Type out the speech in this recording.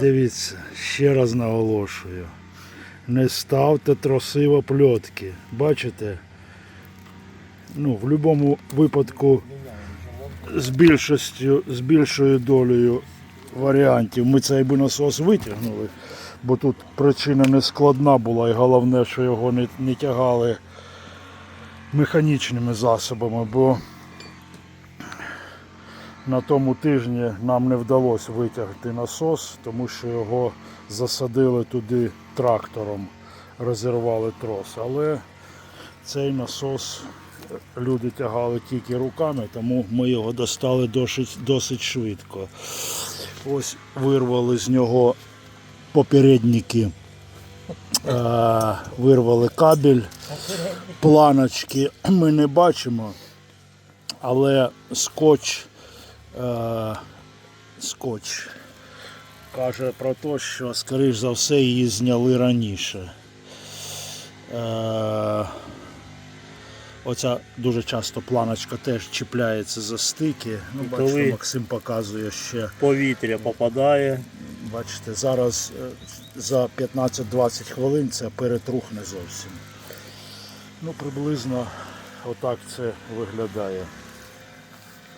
Дивіться, ще раз наголошую. Не ставте троси в опльотки. Бачите? Ну, в будь-якому випадку з більшістю, з більшою долею варіантів ми цей би насос витягнули, бо тут причина не складна була і головне, що його не, не тягали механічними засобами, бо на тому тижні нам не вдалося витягти насос, тому що його засадили туди трактором, розірвали трос. Але цей насос люди тягали тільки руками, тому ми його достали досить, досить швидко. Ось вирвали з нього попередники, вирвали кабель, планочки ми не бачимо, але скотч, е, скотч каже про те, що, скоріш за все, її зняли раніше. Е, Оця дуже часто планочка теж чіпляється за стики. Ну, бачите, Коли- Максим показує ще. Повітря попадає. Бачите, зараз е, за 15-20 хвилин це перетрухне зовсім. Ну, приблизно отак це виглядає.